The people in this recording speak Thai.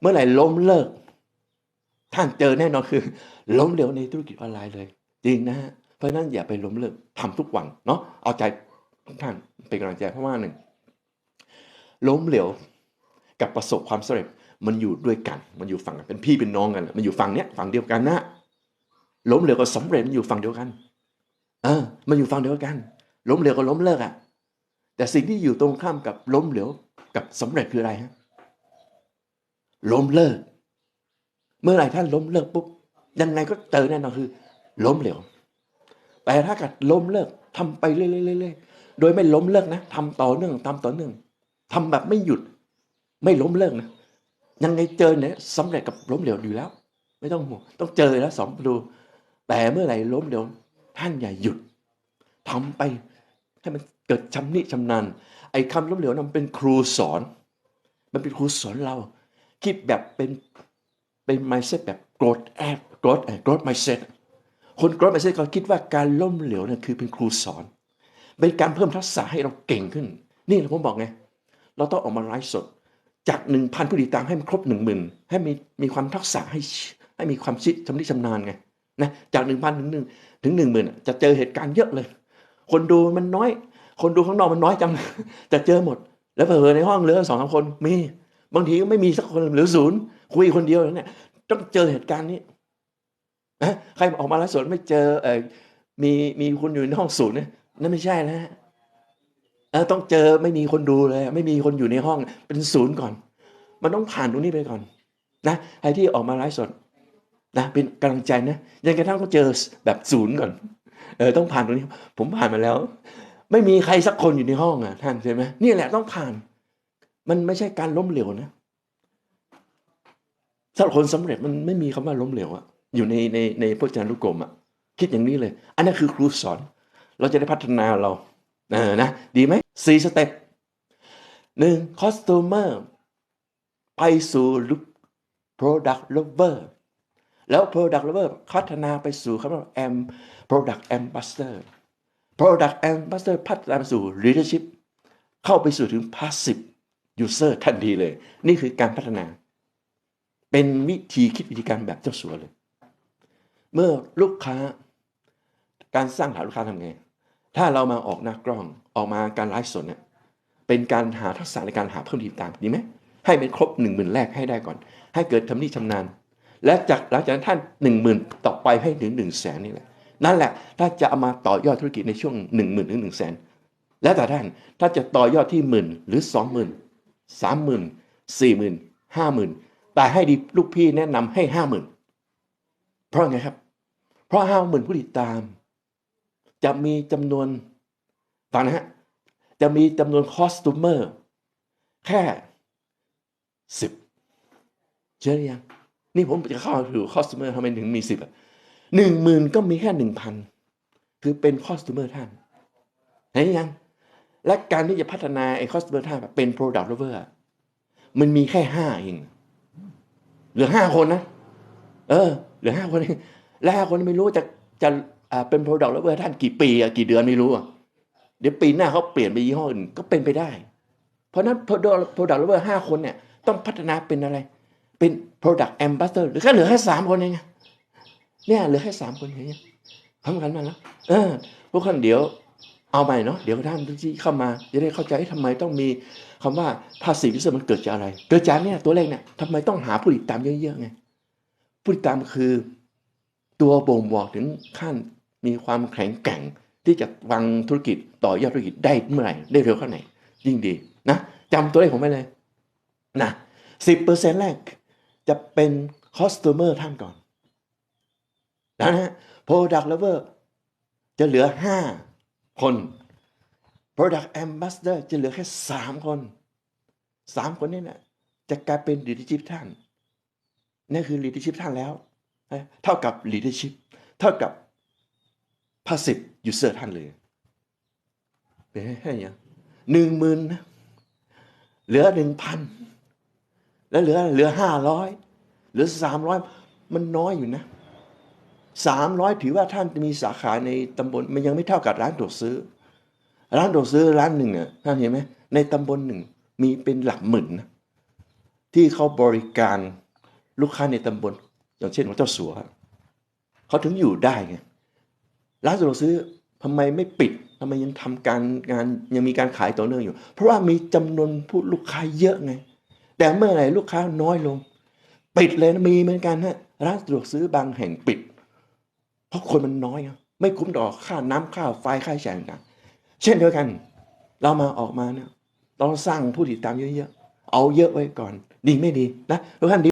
เมื่อไหร่ล้มเลิก ท่านเจอแน่นอนคือ ล้มเหลวในธุรกิจออนไลน์เลย จริงนะฮะเพราะนั้นอย่าไปล้มเลิกทำทุกวันเนาะเอาใจทุกท่านเป็นกำลังใจเพราะว่าหนึ่งล้มเหลวกับประสบความสำเร็จมันอยู่ด้วยกัน มันอยู่ฝั่งเป็นพี่เป็นน้องกัน มันอยู่ฝั่งเนี้ยฝั่งเดียวกันนะล้มเหลวกับสำเร็จมันอยู่ฝั่งเดียวกัน เออ มันอยู่ฝั่งเดียวกัน ล้มเหลวกับล้มเลิกอะแต่สิ่งที่อยู่ตรงข้ามกับล้มเหลวกับสำเร็จคืออะไรฮะ ล้มเลิก เมื่อไหร่ท่านล้มเลิกปุ๊บยังไงก็เจอแน่นอนคือ ล้มเหลวแต่ถ้าเกิดล้มเลิกทำไปเรื่อยๆโดยไม่ล้มเลิกนะทำต่อเนื่องทำต่อเนื่องทำแบบไม่หยุด ไม่ล้มเลิกนะยังไงเจอเนี่ยสำเร็จกับล้มเหลวอยู่แล้ว ไม่ต้องห่วงต้องเจอแล้วสองดูแต่เมื่อไหร่ล้มเหลวท่านอย่าหยุดทำไปให้มันเกิดชำนิชำนาญไอ้คำล้มเหลวนั้นเป็นครูสอน มันเป็นครูสอนเรา คิดแบบเป็นเป็น mindset แบบ growth add growth growth mindset คน growth mindset เขาคิดว่าการล้มเหลวนี่ยคือเป็นครูสอน เป็นการเพิ่มทักษะให้เราเก่งขึ้น นี่ผมบอกไง เราต้องออกมาไลฟ์สด จากหนึ่งพันผู้ติดตามให้มันครบหนึ่งหมื่นให้มีมีความทักษะให้ให้มีความชิดชำนิชำนาญไงนะจากหนึ่งพันถึงหนึ่งถึงหนึ่งหมื่นจะเจอเหตุการณ์เยอะเลย คนดูมันน้อย คนดูข้างนอกมันน้อยจังจะเจอหมด แล้วเผลอในห้องเหลือสองสามคนมี บางทีก็ไม่มีสักคนหลือศูนย์คุยคนเดียวเนี่ยต้องเจอเหตุการณ์นี้นะใครออกมาไลฟ์สดไม่เจอเออมีมีคนอยู่ในห้องศูนย์เนี่ยนั่นไม่ใช่นะฮะเออต้องเจอไม่มีคนดูเลย ไม่มีคนอยู่ในห้องเป็นศูนย์ก่อน มันต้องผ่านตรงนี้ไปก่อนนะใครที่ออกมาไลฟ์สดนะเป็นกำลังใจนะยังกระทั่งต้องเจอแบบศูนย์ก่อนเออต้องผ่านตรงนี้ ผมผ่านมาแล้ว ไม่มีใครสักคนอยู่ในห้องอะท่านใช่ไหมนี่แหละต้องผ่าน มันไม่ใช่การล้มเหลวนะสำหรับคนสำเร็จมันไม่มีคำว่าล้มเหลวอะอยู่ในในในพจนานุกรมอะคิดอย่างนี้เลย อันนั้นคือครูสอน เราจะได้พัฒนาเราเออนะ ดีไหมสี่สเต็ปหนึ่งคอสตูเมอร์ไปสู่ลุก product lover แล้ว product lover พัฒนาไปสู่คำว่า am product ambassador product ambassador พัฒนาไปสู่ leadership เข้าไปสู่ถึง passive user ทันทีเลย นี่คือการพัฒนา เป็นวิธีคิดวิธีการแบบเจ้าสัวเลย เมื่อลูกค้า การสร้างฐานลูกค้าทำไง ถ้าเรามาออกหน้ากล้องออกมาการไลฟ์สดเนี่ยเป็นการหาทักษะในการหาเพิ่มทีมตามดีไหมให้เป็นครบหนึ่งหมื่นแรกให้ได้ก่อน ให้เกิดทำนี่ชำนาญ และจากหลังจากนั้นท่านหนึ่งหมื่นต่อไปให้ถึงหนึ่งแสนนี่แหละนั่นแหละถ้าจะเอามาต่อยอดธุรกิจในช่วงหนึ่งหมื่นถึงหนึ่งแสนแล้วแต่ท่านถ้าจะต่อยอดที่หมื่นหรือสองหมื่น สามหมื่นสี่หมื่นห้าหมื่นแต่ให้ดีลูกพี่แนะนำให้ห้าหมื่นเพราะไงครับ เพราะห้าหมื่นผู้ติดตาม จะมีจำนวนฟังนะฮะจะมีจำนวนคอสตูเมอร์แค่สิบเชื่อหรือยังนี่ผมจะเข้าถึงคอสตูเมอร์ทำไมถึงมีสิบอะหนึ่งหมื่นก็มีแค่หนึ่งพันคือเป็นคอสตูเมอร์ท่านเห็นยัง และการที่จะพัฒนาไอ้คอสเมอร์ท่าเป็น Product Lover อะมันมีแค่ห้าเองเหลือห้าคนนะ เออ เหลือห้าคนเองและห้าคนไม่รู้จะจะเป็น Product Lover ท่านกี่ปีอะกี่เดือนไม่รู้อะเดี๋ยวปีหน้าเขาเปลี่ยนไปยี่ห้ออื่นก็เป็นไปได้ เพราะนั้น Product Product Lover ห้าคนเนี่ยต้องพัฒนาเป็นอะไร เป็น Product Ambassador หรือแค่เหลือแค่สามคนเองเนี่ยเหลือแค่สามคนเองทำกันมาแล้วเออพวกคนเดี๋ยว เอาใหม่เนาะเดี๋ยวท่านที่เข้ามาจะได้เข้าใจทำไมต้องมีคำว่าภาษีพิเศษมันเกิดจากอะไรเกิดจากเนี่ยตัวเลขเนี่ยทำไมต้องหาผู้ติดตามเยอะๆไงผู้ติดตามคือตัวบ่งบอกถึงขั้นมีความแข็งแกร่งที่จะวางธุรกิจต่อยอดธุรกิจได้เมื่อไหร่ได้เร็วแค่ไหนยิ่งดีนะจำตัวเลขผมไว้เลยนะสิบเปอร์เซ็นต์แรกจะเป็นคอสตูเมอร์ท่านก่อนนะฮะ Product Lover จะเหลือห้า คน Product Ambassador จะเหลือแค่สามคนสามคนนี่นะจะกลายเป็น leadership ท่านนั่คือ leadership ท่านแล้ว เท่ากับ leadership เท่ากับ passive user ท่านเลยเป็นแค่ยังหนึ่งหมื่นนะเหลือหนึ่งพันแล้วเหลือเหลือห้าร้อยเหลือสามร้อยมันน้อยอยู่นะ สามร้อยถือว่าท่านมีสาขาในตำบลมันยังไม่เท่ากับร้านตรวจซื้อ ร้านตรวจซื้อร้านหนึ่งอะท่านเห็นไหมในตำบลหนึ่งมีเป็นหลักหมื่นนะที่เขาบริการลูกค้าในตำบล อย่างเช่นของเจ้าสัวเขาถึงอยู่ได้ไงร้านสะดวกซื้อทำไมไม่ปิดทำไมยังทำการงานยังมีการขายต่อเนื่องอยู่ เพราะว่ามีจำนวนผู้ลูกค้าเยอะไง แต่เมื่อไหร่ลูกค้าน้อยลง ปิดเลยนะมีเหมือนกันฮะร้านสะดวกซื้อบางแห่งปิด เพราะคนมันน้อยไงไม่คุ้มต่อค่าน้ำค่าไฟค่าใช้จ่ายต่างเช่นเดียวกัน เรามาออกมาเนี่ยเราสร้างผู้ติดตามเยอะๆเอาเยอะไว้ก่อน ดีไม่ดีนะทุกท่านดี